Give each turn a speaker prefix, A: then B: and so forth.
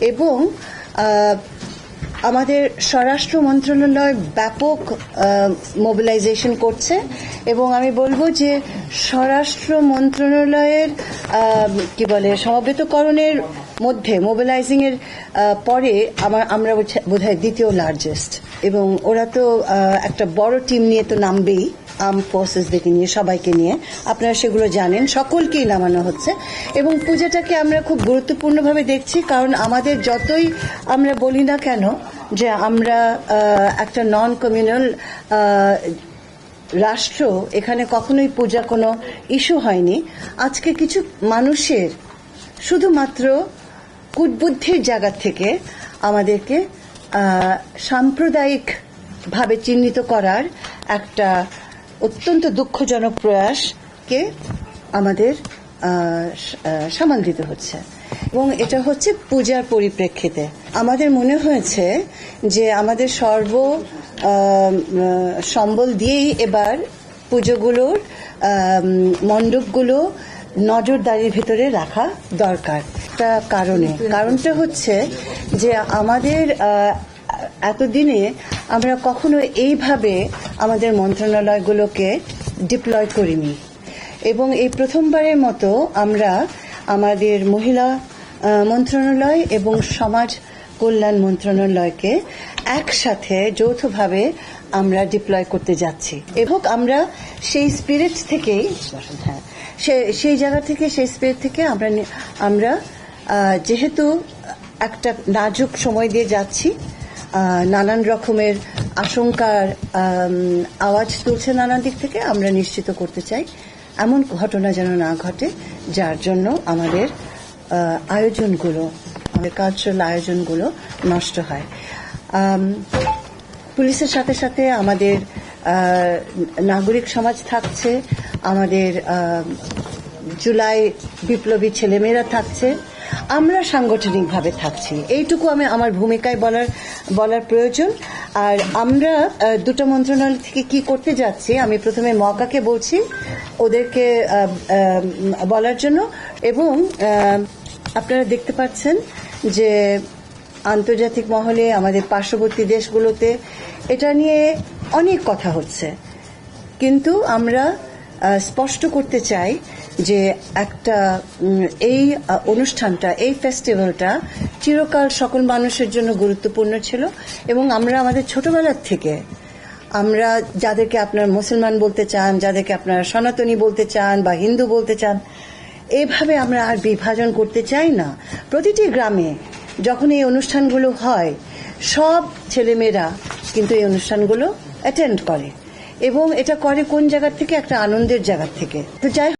A: এবং আমাদের স্বরাষ্ট্র মন্ত্রণালয় ব্যাপক মোবিলাইজেশন করছে এবং আমি বলব যে স্বরাষ্ট্র মন্ত্রণালয়ের কি বলে, সমবেতকরণের মধ্যে মোবিলাইজিং এর পরে আমার, আমরা বোধ হয় দ্বিতীয় লার্জেস্ট এবং ওরা তো একটা বড় টিম নিয়ে তো নামবেই আর্ম ফোর্সেসদেরকে নিয়ে, সবাইকে নিয়ে। আপনারা সেগুলো জানেন, সকলকেই নামানো হচ্ছে এবং পূজাটাকে আমরা খুব গুরুত্বপূর্ণভাবে দেখছি কারণ আমাদের যতই আমরা বলি না কেন যে আমরা একটা নন কমিউনাল রাষ্ট্র, এখানে কখনোই পূজা কোনো ইস্যু হয়নি। আজকে কিছু মানুষের শুধুমাত্র কুটবুদ্ধির জায়গা থেকে আমাদেরকে সাম্প্রদায়িকভাবে চিহ্নিত করার একটা অত্যন্ত দুঃখজনক প্রয়াসকে আমাদের সামাল দিতে হচ্ছে। এবং এটা হচ্ছে পূজার পরিপ্রেক্ষিতে। আমাদের মনে হয়েছে যে আমাদের সর্ব সম্বল দিয়েই এবার পুজোগুলোর মণ্ডপগুলো নজরদারির ভিতরে রাখা দরকার। একটা কারণে। কারণটা হচ্ছে যে আমাদের এতদিনে আমরা কখনো এইভাবে আমাদের মন্ত্রণালয়গুলোকে ডিপ্লয় করিনি। এবং এই প্রথমবারের মতো আমরা আমাদের মহিলা মন্ত্রণালয় এবং সমাজ কল্যাণ মন্ত্রণালয়কে একসাথে যৌথভাবে আমরা ডিপ্লয় করতে যাচ্ছি। এবং আমরা সেই স্পিরিট থেকেই হ্যাঁ সেই জায়গা থেকে, সেই স্পিরিট থেকে আমরা আমরা যেহেতু একটা নাজুক সময় দিয়ে যাচ্ছি নানান রকমের আশঙ্কার আওয়াজ তুলছে নানান দিক থেকে, আমরা নিশ্চিত করতে চাই। এমন ঘটনা যেন না ঘটে, যার জন্য আমাদের আয়োজনগুলো, আমাদের কালচারাল আয়োজনগুলো নষ্ট হয়। পুলিশের সাথে সাথে আমাদের নাগরিক সমাজ থাকছে, আমাদের জুলাই বিপ্লবী ছেলেমেয়েরা থাকছে, আমরা সাংগঠনিকভাবে থাকছি। এইটুকু আমি আমার ভূমিকায় বলার বলার প্রয়োজন। আর আমরা দুটো মন্ত্রণালয় থেকে কি করতে যাচ্ছি, আমি প্রথমে মকাকে বলছি, ওদেরকে বলার জন্য, এবং আপনারা দেখতে পাচ্ছেন যে আন্তর্জাতিক মহলে আমাদের পার্শ্ববর্তী দেশগুলোতে এটা নিয়ে অনেক কথা হচ্ছে। কিন্তু আমরা স্পষ্ট করতে চাই যে একটা এই অনুষ্ঠানটা, এই ফেস্টিভ্যালটা চিরকাল সকল মানুষের জন্য গুরুত্বপূর্ণ ছিল এবং আমরা আমাদের ছোটবেলার থেকে আমরা যাদেরকে আপনার মুসলমান বলতে চান, যাদেরকে আপনারা সনাতনী বলতে চান বা হিন্দু বলতে চান, এভাবে আমরা আর বিভাজন করতে চাই না। প্রতিটি গ্রামে যখন এই অনুষ্ঠানগুলো হয়, সব ছেলেমেয়েরা কিন্তু এই অনুষ্ঠানগুলো অ্যাটেন্ড করে। এবং এটা করে কোন জায়গার থেকে? একটা আনন্দের জায়গার থেকে। তো যাই